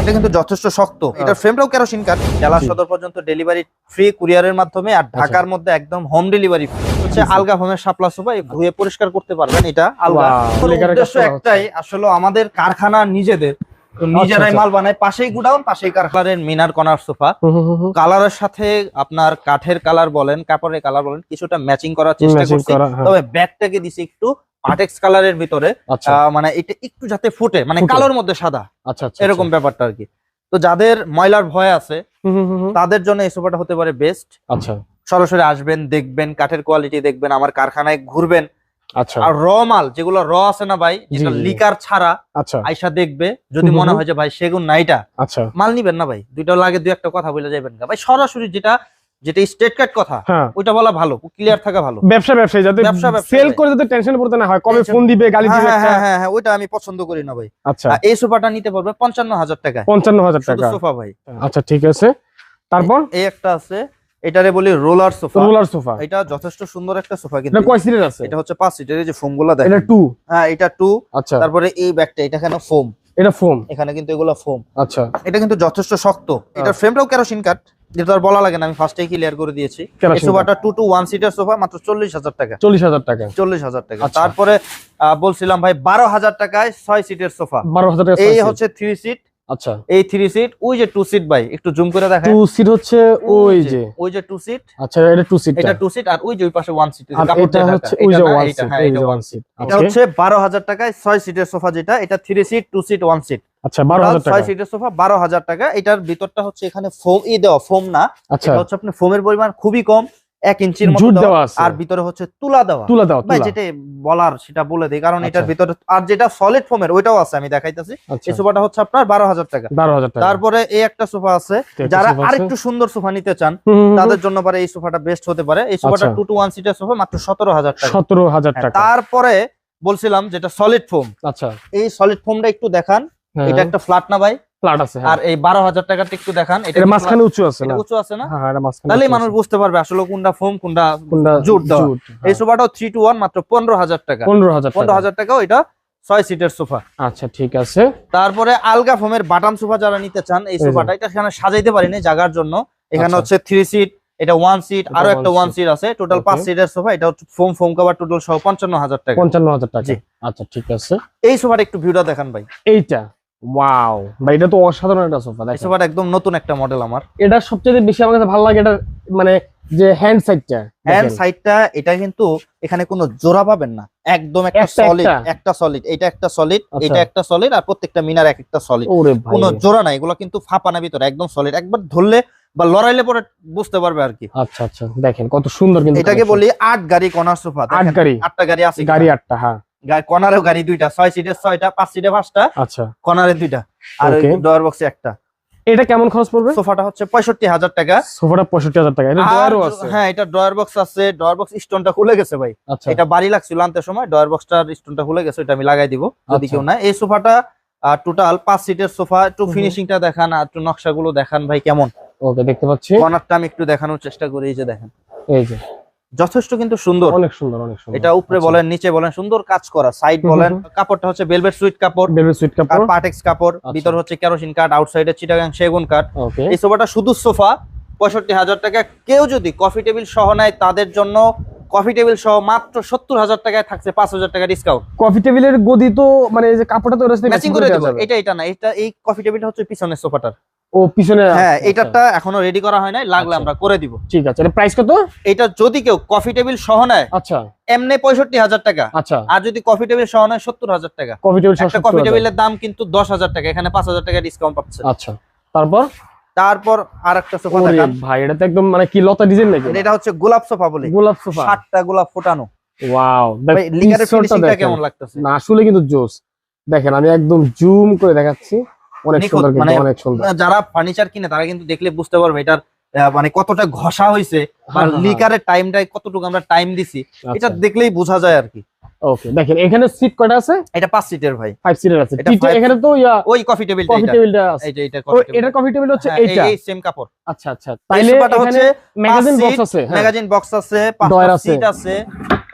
এটা কিন্তু যথেষ্ট শক্ত। এটার ফ্রেমটাও কেরোসিন কাঠ জেলা সদর পর্যন্ত ডেলিভারি ফ্রি কুরিয়ারের মাধ্যমে আর ঢাকার মধ্যে একদম হোম ডেলিভারি হচ্ছে। আলগা ফোমের সাপ্লা সোফা ধুয়ে পরিষ্কার করতে পারবেন। এটা আলগা। উদ্দেশ্য একটাই আসলে আমাদের কারখানা নিজেদের। নিজেরাই আচ্ছা। মাল বানায় পাশেই গুডাউন পাশেই কারখানার মিনার কর্নার সোফা। কালারের সাথে আপনার কাঠের কালার বলেন কাপড়ের কালার বলেন কিছুটা ম্যাচিং করার চেষ্টা করছি। হ্যাঁ। তবে ব্যাগটাকে দিছি একটু পাটেক্স কালারের ভিতরে আচ্ছা। মানে এটা একটু যাতে ফুটে মানে কালোর মধ্যে সাদা আচ্ছা আচ্ছা এরকম ব্যাপারটা আর কি তো যাদের ময়লার ভয় আছে। তাদের জন্য এই সোফাটা হতে পারে বেস্ট আচ্ছা। সরাসরি আসবেন দেখবেন কাঠের কোয়ালিটি দেখবেন আমার কারখানায় ঘুরবেন। আচ্ছা। আর র মাল যেগুলো র আছে না ভাই যেটা। লিকার ছাড়া আচ্ছা। আইসা দেখবে যদি মনে হয় যে ভাই সেগুন না এটা আচ্ছা। মাল নিবেন না ভাই। দুইটা লাগে দুই একটা কথা বলে যাবেন না ভাই সরাসরি যেটা যেটা স্টেট কাট কথা হ্যাঁ। ওইটা বলা ভালো ক্লিয়ার থাকা ভালো। ব্যবসা ব্যবসায়ী যাতে সেল করে যাতে টেনশন পড়তে না হয় কবে ফোন দিবে গালি হ্যাঁ দিবে হ্যাঁ হ্যাঁ হ্যাঁ ওইটা আমি পছন্দ করি না ভাই। আচ্ছা। এই সোফাটা নিতে পারবে পঞ্চান্ন হাজার টাকায় পঞ্চান্ন হাজার টাকা। সোফা ভাই। আচ্ছা ঠিক আছে। তারপর? এই একটা আছে এটারে বলি রোলার সোফা। Roller sofa. এটা যথেষ্ট সুন্দর একটা সোফা এটা কিন্তু কয় সিটের আছে? এটা হচ্ছে পাঁচ সিটের এই যে ফোমগুলা এটা দেখেন টু হ্যাঁ এটা টু আচ্ছা। তারপরে এই ব্যাগটা এটা কেন ফোম এটা ফোম এখানে কিন্তু এগুলো ফোম আচ্ছা। এটা কিন্তু যথেষ্ট শক্ত। এটার ফ্রেমটাও কেরোসিন কাঠ যেটা আর বলা লাগে না আমি ফার্স্টেই ক্লিয়ার করে দিয়েছি। এই সোফাটা two two one seater sofa মাত্র চল্লিশ হাজার টাকা। চল্লিশ হাজার টাকা। চল্লিশ হাজার টাকা। আচ্ছা। তারপরে বলছিলাম ভাই বারো হাজার টাকায় ছয় সিটের সোফা। বারো হাজার টাকা এই হচ্ছে থ্রি সিট আচ্ছা। এই থ্রি সিট ওই যে টু সিট ভাই একটু জুম করে দেখেন টু সিট হচ্ছে ওই যে ওই যে। টু সিট আচ্ছা এটা টু সিট এটা টু সিট আর ওই যে ওই পাশে ওয়ান সিট এটা হচ্ছে ওই যে ওয়ান সিট এই যে ওয়ান সিট এটা হচ্ছে বারো হাজার টাকায় ছয় সিটের সোফা যেটা এটা three seat two seat one seat আচ্ছা টাকা। সিটের সোফা টাকা। এটার ভিতরটা হচ্ছে এখানে ফোম ই দেওয়া ফোম না। আচ্ছা। এটা হচ্ছে আপনার ফোমের পরিমাণ খুবই কম এক ইঞ্চির মতো দেওয়া, দেওয়া আর ভিতরে হচ্ছে তুলা দেওয়া। তুলা ভাই যেটা বলার সেটা বলে দিই কারণ এটার আচ্ছা। ভিতরে আর যেটা সলিড ফোমের ওইটাও আছে আমি দেখাইতেছি। এই সোফাটা হচ্ছে আপনার টাকা। তারপরে এই একটা সোফা আছে যারা। আরেকটু সুন্দর সোফা নিতে চান। তাদের জন্য পারে এই সোফাটা বেস্ট হতে পারে। এই সোফাটা। টু টু ওয়ান সিটের সোফা মাত্র সতেরো হাজার টাকা। সতেরো হাজার হ্যাঁ, টাকা। তারপরে বলছিলাম যেটা সলিড ফোম আচ্ছা। এই সলিড ফোমটা একটু দেখান। এটা একটা ফ্ল্যাট না ভাই? ফ্ল্যাট আছে আর এই বারো হাজার টাকাটা একটু দেখান এটা মাঝখানে উঁচু আছে না? উঁচু আছে না? হ্যাঁ হ্যাঁ, এটা মাঝখানে উঁচু মানুষ বুঝতে পারবে আসলে কোনটা ফোম কোনটা জুট দেওয়া। জুট, এই হ্যাঁ। সোফাটাও থ্রি টু ওয়ান মাত্র পনেরো হাজার টাকা। পনেরো হাজার পনেরো টাকা হাজার টাকাও এটা ছয় সিটের সোফা আচ্ছা ঠিক আছে। তারপরে আলগা ফোমের বাটাম সোফা যারা নিতে চান এই সোফাটা এটা এখানে সাজাইতে পারিনি জায়গার জন্য। এখানে আচ্ছা। হচ্ছে থ্রি সিট এটা ওয়ান সিট আরও একটা ওয়ান সিট আছে। টোটাল পাঁচ সিটের সোফা এটা হচ্ছে ফোম ফোম কভার টোটাল সহ পঞ্চান্ন হাজার টাকা। পঞ্চান্ন হাজার টাকা। আচ্ছা ঠিক আছে। এই সোফাটা একটু ভিউটা দেখান ভাই। এইটা? ওয়াও ভাই এটা তো অসাধারণ একটা সোফা দেখেন। সোফাটা একদম নতুন একটা মডেল আমার। এটা সবচেয়ে বেশি আমার কাছে ভালো লাগে এটা মানে যে হ্যান্ড সাইডটা হ্যান্ড সাইডটা এটা কিন্তু এখানে কোনো জোড়া পাবেন না। একদম একটা সলিড একটা? সলিড এটা একটা সলিড আচ্ছা। এটা একটা সলিড আর প্রত্যেকটা মিনার এক একটা সলিড কোনো জোড়া নাই এগুলো কিন্তু ফাঁপানা ভিতরে একদম সলিড একবার ধরলে বা লড়াইলে পরে বুঝতে পারবে আর কি। আচ্ছা আচ্ছা দেখেন কত সুন্দর কিন্তু এটাকে বলি আট গাড়ি কর্নার সোফা আট গাড়ি। আটটা গাড়ি আছে গাড়ি আটটা হ্যাঁ। কর্নারেও গাড়ি দুইটা ছয় সিটের ছয়টা পাঁচ সিটে পাঁচটা আচ্ছা। কর্নারে দুইটা। আর. ডয়ার বক্সে একটা। এটা কেমন খরচ পড়বে? সোফাটা হচ্ছে পঁয়ষট্টি হাজার টাকা। সোফাটা পঁয়ষট্টি হাজার টাকা। হ্যাঁ এটা ডয়ার বক্স আছে। ডয়ার বক্স স্টোনটা খুলে গেছে ভাই। আচ্ছা। এটা বাড়ি লাগছিল আনতে সময়। ডয়ার বক্সটার স্টোনটা খুলে গেছে এটা আমি লাগাই দিব যদি আচ্ছা। কেউ না এই সোফাটা আর টোটাল পাঁচ সিটের সোফা। একটু। ফিনিশিংটা দেখান আর একটু নকশাগুলো দেখান ভাই কেমন। ওকে দেখতে পাচ্ছি। কর্নারটা আমি একটু দেখানোর চেষ্টা করি এই যে দেখেন। এই যে। যথেষ্ট কিন্তু সুন্দর। অনেক সুন্দর অনেক সুন্দর। এটা উপরে আচ্ছা। বলেন নিচে বলেন সুন্দর কাজ করা। সাইড বলেন কাপড়টা হচ্ছে বেলভেট সুইট কাপড় বেলভেট সুইট আর কাপড়। পাটেক্স কাপড় আচ্ছা। ভিতর হচ্ছে কেরোসিন কাঠ আউটসাইডে চিটাগাং সেগুন কাঠ এই সোফাটা শুধু সোফা পঁয়ষট্টি হাজার টাকা। কেউ যদি কফি টেবিল সহ নেয় তাদের জন্য কফি টেবিল সহ মাত্র সত্তর হাজার টাকায় থাকছে পাঁচ হাজার টাকা ডিসকাউন্ট কফি টেবিলের গদি তো মানে এই যে কাপড়টা তো ওর সাথে ম্যাচিং করে দেবো। এটা এটা না এটা এই কফি টেবিলটা হচ্ছে পিছনের সোফাটার। ও পিছনে হ্যাঁ আচ্ছা, এটারটা এখনও রেডি করা হয় নাই লাগলে আচ্ছা। আমরা করে দিব। ঠিক আছে প্রাইস কত? এটা যদি কেউ কফি টেবিল সহ নেয় আচ্ছা। এমনি পঁয়ষট্টি হাজার টাকা। আচ্ছা। আর যদি কফি টেবিল সহ নেয় সত্তর হাজার টাকা। কফি টেবিল একটা কফি টেবিলের দাম কিন্তু দশ হাজার টাকা এখানে পাঁচ হাজার টাকা ডিসকাউন্ট পাচ্ছে। আচ্ছা। তারপর? তারপর আর একটা সোফা দেখান। ভাই এটা তো একদম মানে কি লতা ডিজাইন নাকি? এটা হচ্ছে গোলাপ সোফা বলে। গোলাপ সোফা ষাটটা গোলাপ ফোটানো। ওয়াও লিকারের ফিনিশিংটা কেমন লাগতেছে? না আসলে কিন্তু জোস। দেখেন আমি একদম জুম করে দেখাচ্ছি। অনেক সুন্দর মানে- অনেক সুন্দর। যারা ফার্নিচার কিনে তারা কিন্তু দেখলে বুঝতে পারবে এটার মানে কতটা ঘষা হয়েছে বা হ্যাঁ, হ্যাঁ, লিকারের টাইমটাই কতটুকু আমরা টাইম দিছি আচ্ছা, এটা দেখলেই বোঝা যায় আর কি। ওকে দেখেন এখানে সিট কয়টা আছে? এটা পাঁচ সিটের ভাই। ফাইভ সিটার আছে। এটা এখানে তো ওই কফি টেবিল কফি টেবিলটা আছে এটা coffee table। এটার কফি টেবিল হচ্ছে হ্যাঁ, এই- এইটা? এই সেম কাপড়। আচ্ছা আচ্ছা। তাইলে এখানে হচ্ছে ম্যাগাজিন বক্স আছে ম্যাগাজিন বক্স আছে পাঁচটা সিট আছে।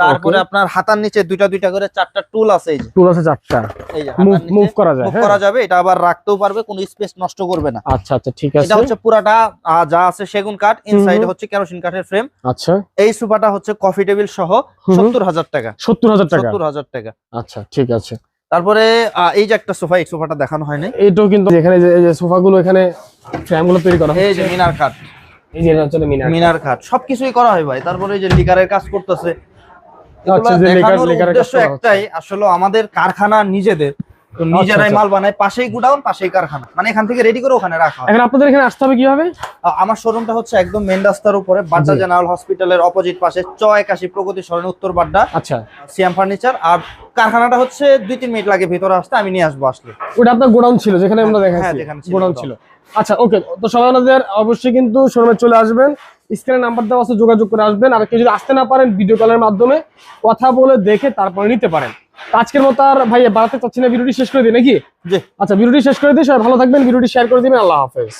তারপরে আপনার হাতার নিচে দুইটা দুইটা করে চারটা টুল আছে এই যে। টুল আছে চারটা। এই যে মুভ মুভ করা যায় move হ্যাঁ। করা যাবে এটা আবার রাখতেও পারবে কোনো স্পেস নষ্ট করবে না। আচ্ছা আচ্ছা ঠিক এটা আছে হচ্ছে পুরাটা যা আছে সেগুন কাঠ ইনসাইড হচ্ছে কেরোসিন কাঠের ফ্রেম আচ্ছা। এই সোফাটা হচ্ছে কফি টেবিল সহ হুম। সত্তর হাজার টাকা। সত্তর হাজার টাকা। সত্তর হাজার টাকা। আচ্ছা ঠিক আছে। তারপরে এই যে একটা সোফা এই সোফাটা দেখানো হয়নি। এইটাও কিন্তু এখানে যে সোফা গুলো সোফাগুলো এখানে ফ্রেমগুলো তৈরি করা এই যে মিনার কাঠ এই যে হচ্ছে মিনার মিনার কাঠ সবকিছুই করা হয় ভাই। তারপরে এই যে লিকারের কাজ করতেছে। আচ্ছা, যে লিকার- লিকারের কাজ। একটাই। আসলে আমাদের কারখানা নিজেদের। তো নিজেরাই আচ্ছা। মাল বানায় পাশেই গুডাউন পাশেই কারখানা। মানে এখান থেকে রেডি করে ওখানে রাখা হয়। এখন আপনাদের এখানে আসতে হবে কীভাবে? আমার শোরুমটা হচ্ছে একদম মেন রাস্তার উপরে বাড্ডা। জেনারেল হসপিটালের অপোজিট পাশে চ একাশি প্রগতি সরণ উত্তর বাড্ডা। আচ্ছা। ফার্নিচার আর কারখানাটা হচ্ছে দুই তিন মিনিট লাগে ভিতরে আসতে আমি নিয়ে আসব আসলে। ওটা আপনার গোডাউন ছিল যেখানে আমরা হ্যাঁ, দেখাচ্ছি। যেখানে গোডাউন ছিল। আচ্ছা ওকে। তো সবাই অবশ্যই কিন্তু শোরুমে চলে আসবেন। স্ক্রিনে নাম্বার দেওয়া আছে যোগাযোগ করে আসবেন। আর কেউ যদি আসতে না পারেন ভিডিও কলের মাধ্যমে কথা বলে দেখে তারপরে নিতে পারেন। আজকের মতো আর ভাই বাড়াতে চাচ্ছি না ভিডিওটি শেষ করে দিই নাকি? আচ্ছা ভিডিওটি শেষ করে দিই সবাই ভালো থাকবেন ভিডিওটি শেয়ার করে দিবেন আল্লাহ হাফেজ।